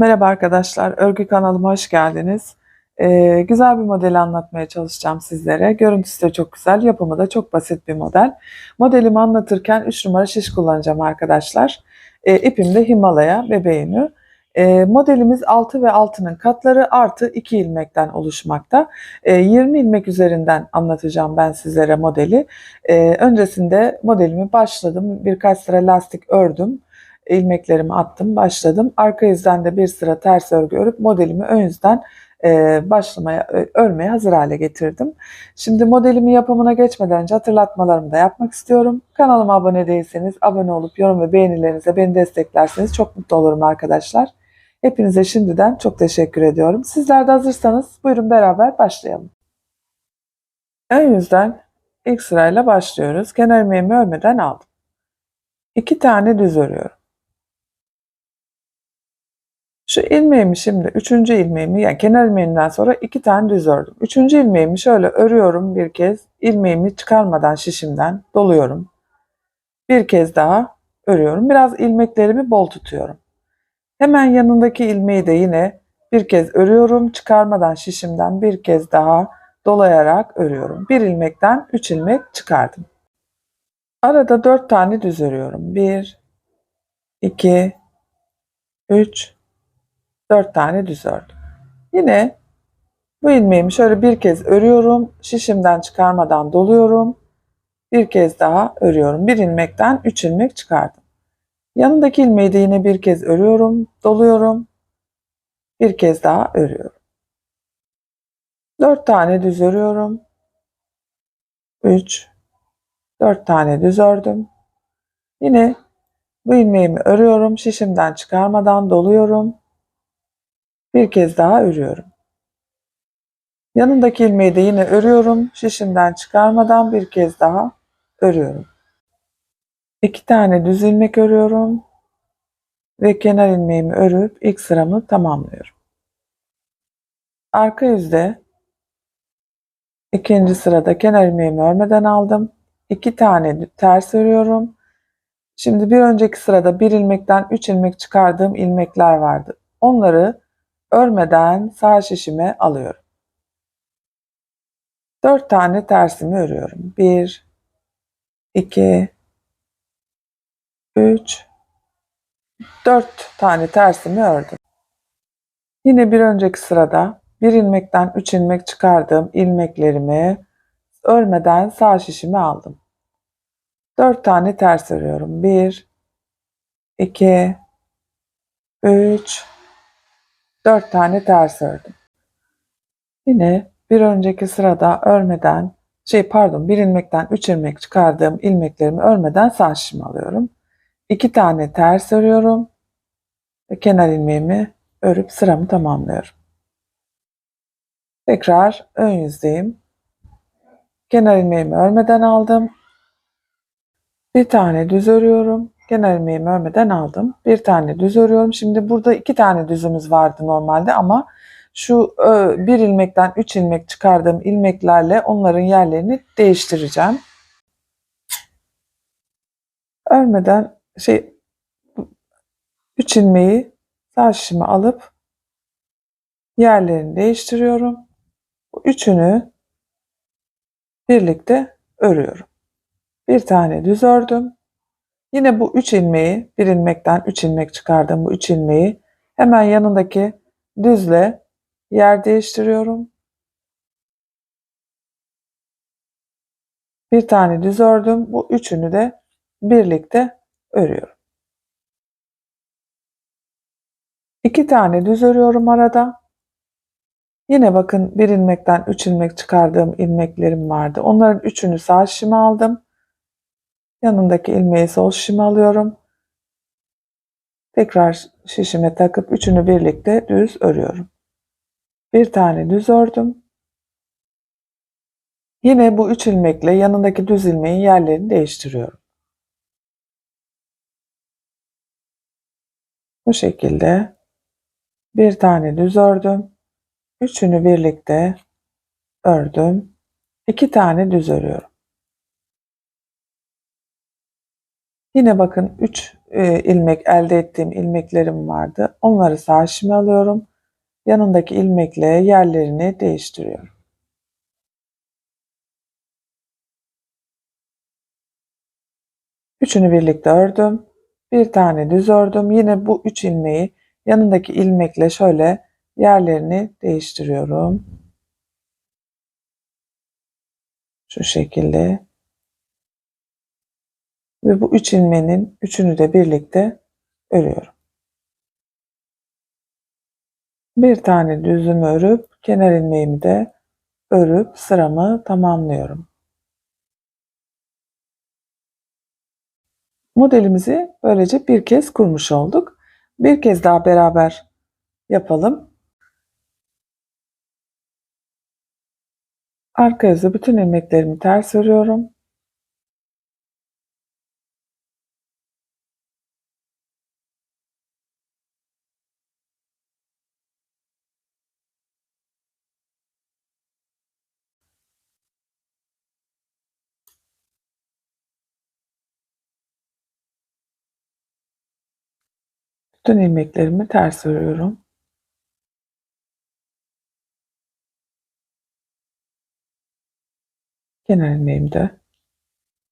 Merhaba arkadaşlar, örgü kanalıma hoş geldiniz. Ee, güzel bir modeli anlatmaya çalışacağım sizlere. Görüntüsü de çok güzel, yapımı da çok basit bir model. Modelimi anlatırken 3 numara şiş kullanacağım arkadaşlar. Ee, ipim de Himalaya bebeğini. Ee, modelimiz 6 ve 6'nın katları artı 2 ilmekten oluşmakta. Ee, 20 ilmek üzerinden anlatacağım ben sizlere modeli. Ee, öncesinde modelimi başladım, birkaç sıra lastik ördüm ilmeklerimi attım, başladım. Arka yüzden de bir sıra ters örgü örüp modelimi ön yüzden e, başlamaya, örmeye hazır hale getirdim. Şimdi modelimi yapımına geçmeden önce hatırlatmalarımı da yapmak istiyorum. Kanalıma abone değilseniz abone olup yorum ve beğenilerinize beni desteklerseniz çok mutlu olurum arkadaşlar. Hepinize şimdiden çok teşekkür ediyorum. Sizler de hazırsanız buyurun beraber başlayalım. Ön yüzden ilk sırayla başlıyoruz. Kenar ilmeğimi örmeden aldım. İki tane düz örüyorum. Şu ilmeğimi şimdi üçüncü ilmeğimi yani kenar ilmeğinden sonra iki tane düz ördüm. Üçüncü ilmeğimi şöyle örüyorum bir kez. ilmeğimi çıkarmadan şişimden doluyorum. Bir kez daha örüyorum. Biraz ilmeklerimi bol tutuyorum. Hemen yanındaki ilmeği de yine bir kez örüyorum. Çıkarmadan şişimden bir kez daha dolayarak örüyorum. Bir ilmekten üç ilmek çıkardım. Arada dört tane düz örüyorum. Bir, iki, üç, 4 tane düz ördüm. Yine bu ilmeğimi şöyle bir kez örüyorum. Şişimden çıkarmadan doluyorum. Bir kez daha örüyorum. Bir ilmekten 3 ilmek çıkardım. Yanındaki ilmeği de yine bir kez örüyorum. Doluyorum. Bir kez daha örüyorum. 4 tane düz örüyorum. 3 4 tane düz ördüm. Yine bu ilmeğimi örüyorum. Şişimden çıkarmadan doluyorum. Bir kez daha örüyorum. Yanındaki ilmeği de yine örüyorum. Şişimden çıkarmadan bir kez daha örüyorum. İki tane düz ilmek örüyorum. Ve kenar ilmeğimi örüp ilk sıramı tamamlıyorum. Arka yüzde ikinci sırada kenar ilmeğimi örmeden aldım. İki tane ters örüyorum. Şimdi bir önceki sırada bir ilmekten üç ilmek çıkardığım ilmekler vardı. Onları örmeden sağ şişime alıyorum. 4 tane tersimi örüyorum. 1 2 3 4 tane tersimi ördüm. Yine bir önceki sırada bir ilmekten 3 ilmek çıkardığım ilmeklerimi örmeden sağ şişime aldım. 4 tane ters örüyorum. 1 2 3 4 tane ters ördüm. Yine bir önceki sırada örmeden şey pardon bir ilmekten 3 ilmek çıkardığım ilmeklerimi örmeden sağ şişime alıyorum. 2 tane ters örüyorum ve kenar ilmeğimi örüp sıramı tamamlıyorum. Tekrar ön yüzdeyim. Kenar ilmeğimi örmeden aldım. Bir tane düz örüyorum. Kenar ilmeğimi örmeden aldım. Bir tane düz örüyorum. Şimdi burada iki tane düzümüz vardı normalde ama şu ö, bir ilmekten üç ilmek çıkardığım ilmeklerle onların yerlerini değiştireceğim. Örmeden şey üç ilmeği sağ alıp yerlerini değiştiriyorum. Bu üçünü birlikte örüyorum. Bir tane düz ördüm. Yine bu 3 ilmeği, bir ilmekten 3 ilmek çıkardım bu 3 ilmeği hemen yanındaki düzle yer değiştiriyorum. Bir tane düz ördüm. Bu üçünü de birlikte örüyorum. İki tane düz örüyorum arada. Yine bakın bir ilmekten 3 ilmek çıkardığım ilmeklerim vardı. Onların üçünü sağ şişime aldım. Yanındaki ilmeği sol şişime alıyorum. Tekrar şişime takıp üçünü birlikte düz örüyorum. Bir tane düz ördüm. Yine bu üç ilmekle yanındaki düz ilmeğin yerlerini değiştiriyorum. Bu şekilde bir tane düz ördüm. Üçünü birlikte ördüm. İki tane düz örüyorum. Yine bakın 3 e, ilmek elde ettiğim ilmeklerim vardı. Onları sağ şişime alıyorum. Yanındaki ilmekle yerlerini değiştiriyorum. Üçünü birlikte ördüm. Bir tane düz ördüm. Yine bu üç ilmeği yanındaki ilmekle şöyle yerlerini değiştiriyorum. Şu şekilde. Ve bu üç ilmeğin üçünü de birlikte örüyorum. Bir tane düzümü örüp kenar ilmeğimi de örüp sıramı tamamlıyorum. Modelimizi böylece bir kez kurmuş olduk. Bir kez daha beraber yapalım. Arka yüzü bütün ilmeklerimi ters örüyorum. Bütün ilmeklerimi ters örüyorum. Kenar ilmeğimi de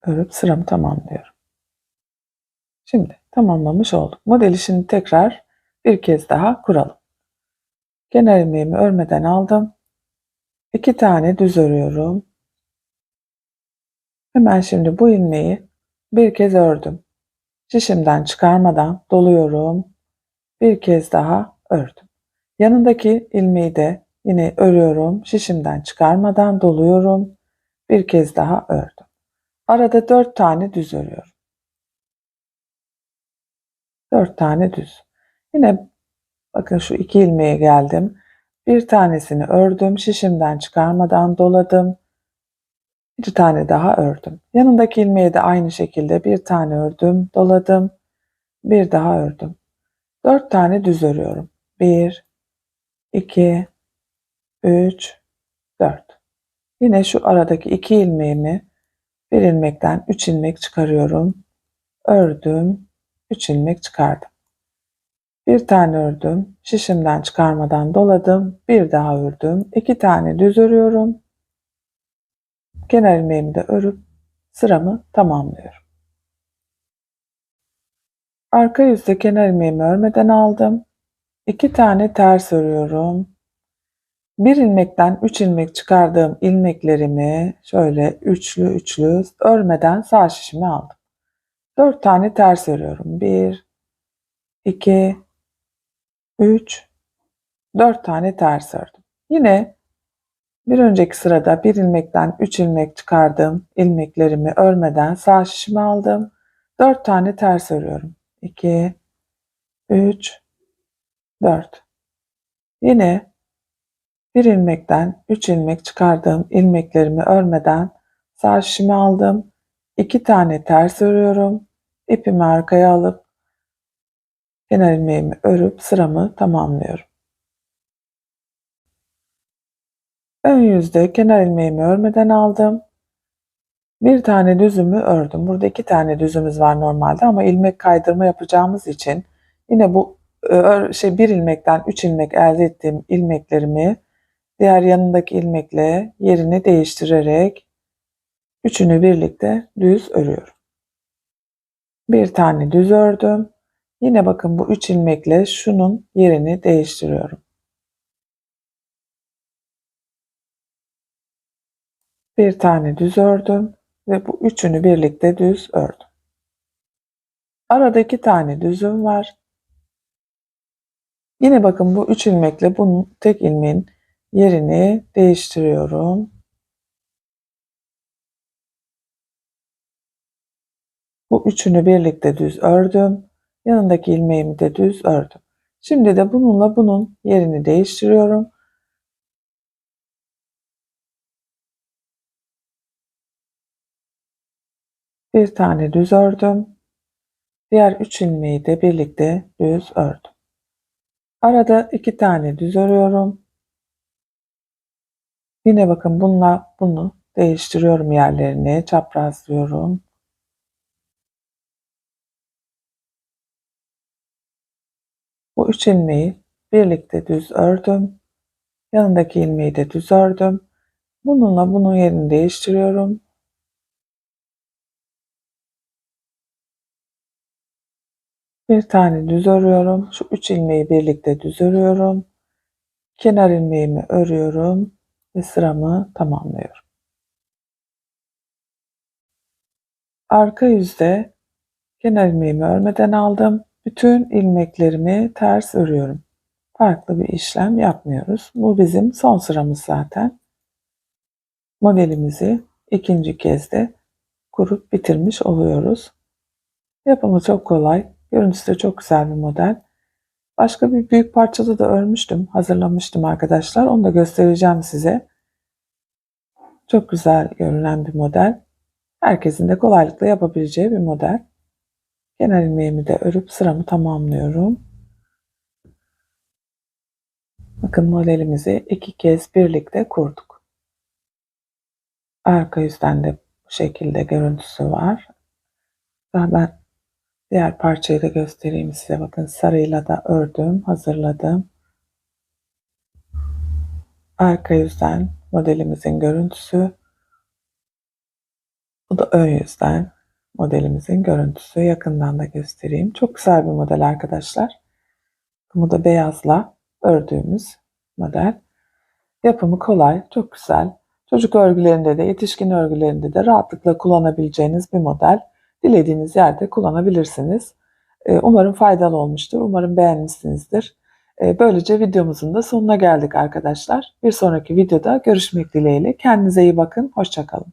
örüp sıramı tamamlıyorum. Şimdi tamamlamış olduk. Modeli şimdi tekrar bir kez daha kuralım. Kenar ilmeğimi örmeden aldım. İki tane düz örüyorum. Hemen şimdi bu ilmeği bir kez ördüm. Şişimden çıkarmadan doluyorum. Bir kez daha ördüm. Yanındaki ilmeği de yine örüyorum. Şişimden çıkarmadan doluyorum. Bir kez daha ördüm. Arada dört tane düz örüyorum. Dört tane düz. Yine bakın şu iki ilmeğe geldim. Bir tanesini ördüm. Şişimden çıkarmadan doladım. Bir tane daha ördüm. Yanındaki ilmeğe de aynı şekilde bir tane ördüm, doladım. Bir daha ördüm. Dört tane düz örüyorum. Bir, iki, üç, dört. Yine şu aradaki iki ilmeğimi bir ilmekten üç ilmek çıkarıyorum. Ördüm, üç ilmek çıkardım. Bir tane ördüm, şişimden çıkarmadan doladım, bir daha ördüm, iki tane düz örüyorum. Kenar ilmeğimi de örüp sıramı tamamlıyorum. Arka yüzde kenar ilmeğimi örmeden aldım. İki tane ters örüyorum. Bir ilmekten üç ilmek çıkardığım ilmeklerimi şöyle üçlü üçlü örmeden sağ şişime aldım. Dört tane ters örüyorum. Bir, iki, üç, dört tane ters ördüm. Yine bir önceki sırada bir ilmekten üç ilmek çıkardım. ilmeklerimi örmeden sağ şişime aldım. Dört tane ters örüyorum. 2 3 4 Yine bir ilmekten 3 ilmek çıkardığım ilmeklerimi örmeden sağ aldım. 2 tane ters örüyorum. İpimi arkaya alıp kenar ilmeğimi örüp sıramı tamamlıyorum. Ön yüzde kenar ilmeğimi örmeden aldım. Bir tane düzümü ördüm. Burada iki tane düzümüz var normalde ama ilmek kaydırma yapacağımız için yine bu e, şey bir ilmekten üç ilmek elde ettiğim ilmeklerimi diğer yanındaki ilmekle yerini değiştirerek üçünü birlikte düz örüyorum. Bir tane düz ördüm. Yine bakın bu üç ilmekle şunun yerini değiştiriyorum. Bir tane düz ördüm ve bu üçünü birlikte düz ördüm. Arada iki tane düzüm var. Yine bakın bu üç ilmekle bunun tek ilmeğin yerini değiştiriyorum. Bu üçünü birlikte düz ördüm. Yanındaki ilmeğimi de düz ördüm. Şimdi de bununla bunun yerini değiştiriyorum. Bir tane düz ördüm. Diğer üç ilmeği de birlikte düz ördüm. Arada iki tane düz örüyorum. Yine bakın bununla bunu değiştiriyorum yerlerini, çaprazlıyorum. Bu üç ilmeği birlikte düz ördüm. Yanındaki ilmeği de düz ördüm. Bununla bunun yerini değiştiriyorum. Bir tane düz örüyorum. Şu üç ilmeği birlikte düz örüyorum. Kenar ilmeğimi örüyorum ve sıramı tamamlıyorum. Arka yüzde kenar ilmeğimi örmeden aldım. Bütün ilmeklerimi ters örüyorum. Farklı bir işlem yapmıyoruz. Bu bizim son sıramız zaten. Modelimizi ikinci kez de kurup bitirmiş oluyoruz. Yapımı çok kolay. Görüntüsü de çok güzel bir model. Başka bir büyük parçada da örmüştüm. Hazırlamıştım arkadaşlar. Onu da göstereceğim size. Çok güzel görünen bir model. Herkesin de kolaylıkla yapabileceği bir model. Kenar ilmeğimi de örüp sıramı tamamlıyorum. Bakın modelimizi iki kez birlikte kurduk. Arka yüzden de bu şekilde görüntüsü var. Daha ben diğer parçayı da göstereyim size. Bakın sarıyla da ördüm, hazırladım. Arka yüzden modelimizin görüntüsü. Bu da ön yüzden modelimizin görüntüsü. Yakından da göstereyim. Çok güzel bir model arkadaşlar. Bu da beyazla ördüğümüz model. Yapımı kolay, çok güzel. Çocuk örgülerinde de, yetişkin örgülerinde de rahatlıkla kullanabileceğiniz bir model. Dilediğiniz yerde kullanabilirsiniz. Ee, Umarım faydalı olmuştur. Umarım beğenmişsinizdir. Ee, Böylece videomuzun da sonuna geldik arkadaşlar. Bir sonraki videoda görüşmek dileğiyle. Kendinize iyi bakın. Hoşçakalın.